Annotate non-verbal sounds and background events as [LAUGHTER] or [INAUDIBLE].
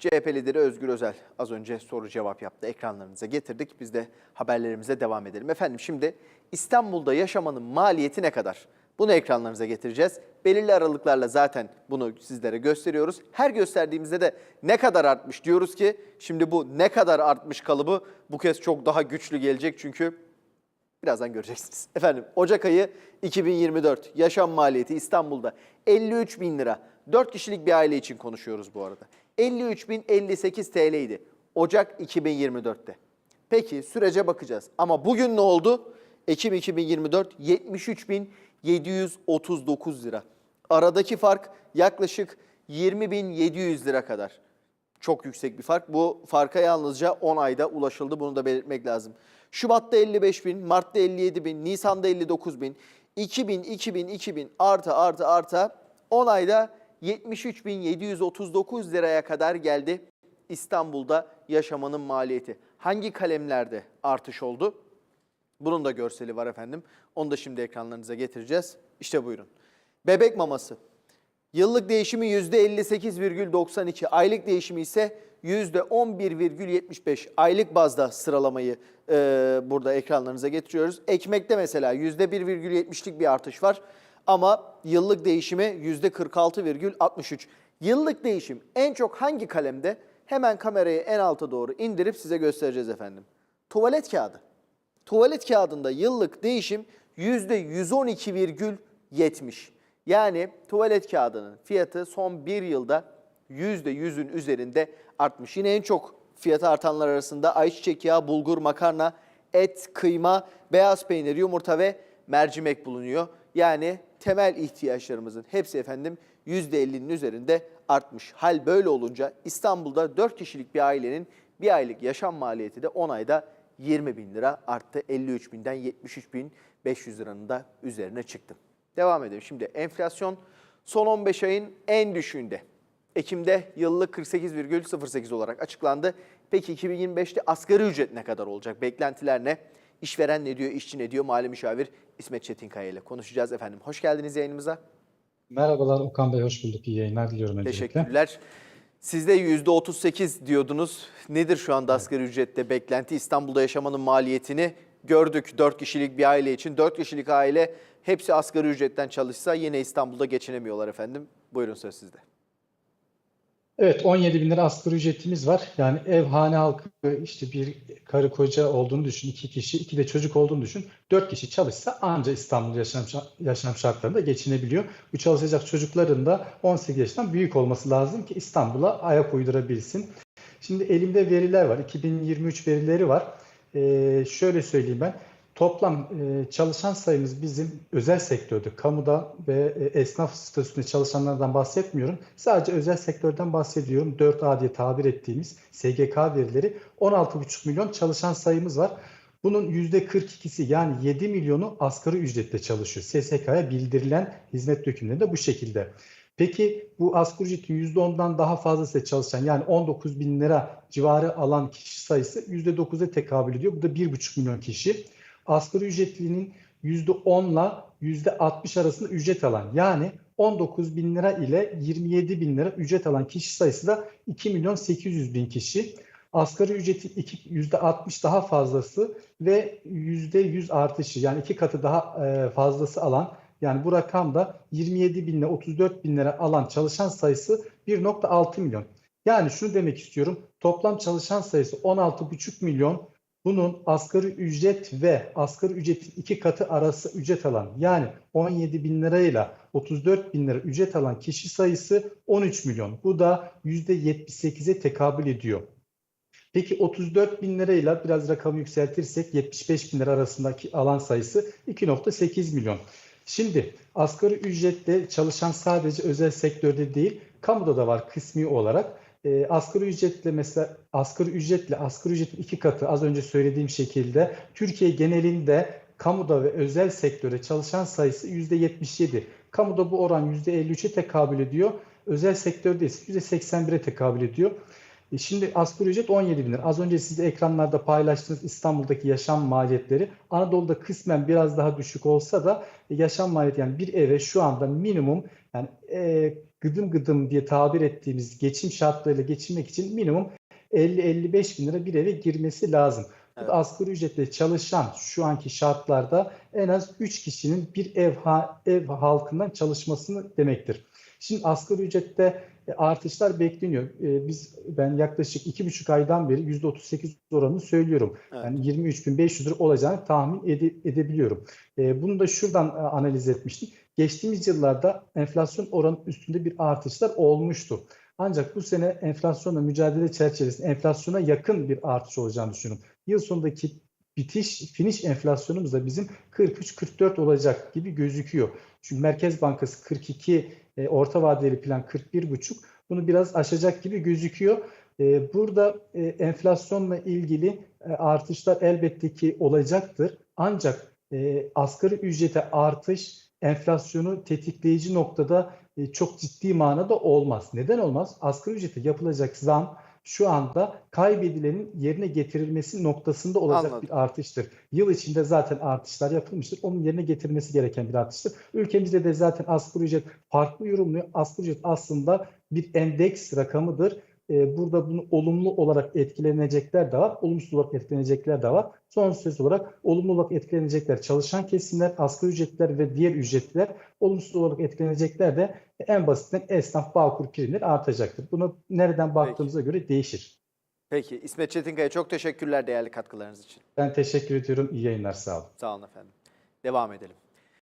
CHP lideri Özgür Özel az önce soru cevap yaptı. Ekranlarınıza getirdik. Biz de haberlerimize devam edelim. Efendim şimdi İstanbul'da yaşamanın maliyeti ne kadar? Bunu ekranlarınıza getireceğiz. Belirli aralıklarla zaten bunu sizlere gösteriyoruz. Her gösterdiğimizde de ne kadar artmış diyoruz ki şimdi bu ne kadar artmış kalıbı bu kez çok daha güçlü gelecek çünkü Birazdan göreceksiniz. [LAUGHS] Efendim Ocak ayı 2024 yaşam maliyeti İstanbul'da 53 bin lira. 4 kişilik bir aile için konuşuyoruz bu arada. 53 bin 58 TL idi Ocak 2024'te. Peki sürece bakacağız. Ama bugün ne oldu? Ekim 2024 73 bin 739 lira. Aradaki fark yaklaşık 20 bin 700 lira kadar. Çok yüksek bir fark. Bu farka yalnızca 10 ayda ulaşıldı. Bunu da belirtmek lazım. Şubat'ta 55 bin, Mart'ta 57 bin, Nisan'da 59 bin, 2000, 2000, 2000 artı artı artı 10 ayda 73 bin 739 liraya kadar geldi İstanbul'da yaşamanın maliyeti. Hangi kalemlerde artış oldu? Bunun da görseli var efendim. Onu da şimdi ekranlarınıza getireceğiz. İşte buyurun. Bebek maması. Yıllık değişimi %58,92, aylık değişimi ise %11,75. Aylık bazda sıralamayı e, burada ekranlarınıza getiriyoruz. Ekmekte mesela %1,70'lik bir artış var ama yıllık değişimi %46,63. Yıllık değişim en çok hangi kalemde? Hemen kamerayı en alta doğru indirip size göstereceğiz efendim. Tuvalet kağıdı. Tuvalet kağıdında yıllık değişim %112,70. Yani tuvalet kağıdının fiyatı son bir yılda %100'ün üzerinde artmış. Yine en çok fiyatı artanlar arasında ayçiçek yağı, bulgur, makarna, et, kıyma, beyaz peynir, yumurta ve mercimek bulunuyor. Yani temel ihtiyaçlarımızın hepsi efendim %50'nin üzerinde artmış. Hal böyle olunca İstanbul'da 4 kişilik bir ailenin bir aylık yaşam maliyeti de 10 ayda 20 bin lira arttı. 53 binden 73 bin 500 liranın da üzerine çıktı. Devam edelim. Şimdi enflasyon son 15 ayın en düşüğünde. Ekim'de yıllık 48,08 olarak açıklandı. Peki 2025'te asgari ücret ne kadar olacak? Beklentiler ne? İşveren ne diyor, işçi ne diyor? Mali müşavir İsmet Çetinkaya ile konuşacağız efendim. Hoş geldiniz yayınımıza. Merhabalar Okan Bey, hoş bulduk. İyi yayınlar diliyorum öncelikle. Teşekkürler. Siz de %38 diyordunuz. Nedir şu anda asgari ücrette beklenti? İstanbul'da yaşamanın maliyetini gördük 4 kişilik bir aile için. 4 kişilik aile hepsi asgari ücretten çalışsa yine İstanbul'da geçinemiyorlar efendim. Buyurun söz sizde. Evet, 17 bin lira asgari ücretimiz var. Yani ev hane halkı işte bir karı koca olduğunu düşün, iki kişi, iki de çocuk olduğunu düşün. Dört kişi çalışsa anca İstanbul yaşam, yaşam şartlarında geçinebiliyor. Bu çalışacak çocukların da 18 yaştan büyük olması lazım ki İstanbul'a ayak uydurabilsin. Şimdi elimde veriler var. 2023 verileri var. Ee, şöyle söyleyeyim ben. Toplam e, çalışan sayımız bizim özel sektörde, kamuda ve e, esnaf statüsünde çalışanlardan bahsetmiyorum. Sadece özel sektörden bahsediyorum. 4A diye tabir ettiğimiz SGK verileri 16,5 milyon çalışan sayımız var. Bunun %42'si yani 7 milyonu asgari ücretle çalışıyor. SSK'ya bildirilen hizmet dökümleri de bu şekilde. Peki bu asgari ücretin %10'dan daha fazlası çalışan yani 19 bin lira civarı alan kişi sayısı %9'a tekabül ediyor. Bu da 1,5 milyon kişi asgari ücretlinin %10 ile %60 arasında ücret alan yani 19 bin lira ile 27 bin lira ücret alan kişi sayısı da 2 milyon 800 bin kişi. Asgari ücretin %60 daha fazlası ve %100 artışı yani iki katı daha fazlası alan yani bu rakam da 27 bin ile 34 bin lira alan çalışan sayısı 1.6 milyon. Yani şunu demek istiyorum toplam çalışan sayısı 16,5 milyon bunun asgari ücret ve asgari ücretin iki katı arası ücret alan yani 17 bin lirayla 34 bin lira ücret alan kişi sayısı 13 milyon. Bu da %78'e tekabül ediyor. Peki 34 bin lirayla biraz rakamı yükseltirsek 75 bin lira arasındaki alan sayısı 2.8 milyon. Şimdi asgari ücretle çalışan sadece özel sektörde değil kamuda da var kısmi olarak e, asgari ücretle mesela asgari ücretle asgari ücretin iki katı az önce söylediğim şekilde Türkiye genelinde kamuda ve özel sektöre çalışan sayısı %77. Kamuda bu oran %53'e tekabül ediyor. Özel sektörde ise %81'e tekabül ediyor. E şimdi asgari ücret 17 bin lira. Az önce size ekranlarda paylaştığınız İstanbul'daki yaşam maliyetleri Anadolu'da kısmen biraz daha düşük olsa da yaşam maliyeti yani bir eve şu anda minimum yani e, gıdım gıdım diye tabir ettiğimiz geçim şartlarıyla geçinmek için minimum 50-55 bin lira bir eve girmesi lazım. Bu Evet. da asgari ücretle çalışan şu anki şartlarda en az 3 kişinin bir ev ha- ev halkından çalışmasını demektir. Şimdi asgari ücrette e, artışlar bekleniyor. E, Biz ben yaklaşık iki buçuk aydan beri %38 oranını söylüyorum. Evet. Yani 23.500 lira olacağını tahmin ede- edebiliyorum. E, Bunu da şuradan analiz etmiştik. Geçtiğimiz yıllarda enflasyon oranının üstünde bir artışlar olmuştu. Ancak bu sene enflasyonla mücadele çerçevesinde enflasyona yakın bir artış olacağını düşünüyorum. Yıl sonundaki bitiş, finish enflasyonumuz da bizim 43-44 olacak gibi gözüküyor. Çünkü Merkez Bankası 42, e, orta vadeli plan 41,5 bunu biraz aşacak gibi gözüküyor. E, burada e, enflasyonla ilgili e, artışlar elbette ki olacaktır. Ancak e, asgari ücrete artış enflasyonu tetikleyici noktada e, çok ciddi manada olmaz. Neden olmaz? Asgari ücrete yapılacak zam şu anda kaybedilenin yerine getirilmesi noktasında olacak Anladım. bir artıştır. Yıl içinde zaten artışlar yapılmıştır. Onun yerine getirilmesi gereken bir artıştır. Ülkemizde de zaten asgari ücret farklı yorumluyor. Asgari ücret aslında bir endeks rakamıdır. Ee, Burada bunu olumlu olarak etkilenecekler de var, olumsuz olarak etkilenecekler de var. Son söz olarak olumlu olarak etkilenecekler çalışan kesimler, asgari ücretler ve diğer ücretliler, olumsuz olarak etkilenecekler de en basitinden esnaf bağkur primleri artacaktır. Bunu nereden baktığımıza göre değişir. Peki İsmet Çetinkaya çok teşekkürler değerli katkılarınız için. Ben teşekkür ediyorum. İyi yayınlar, sağ olun. Sağ olun efendim. Devam edelim.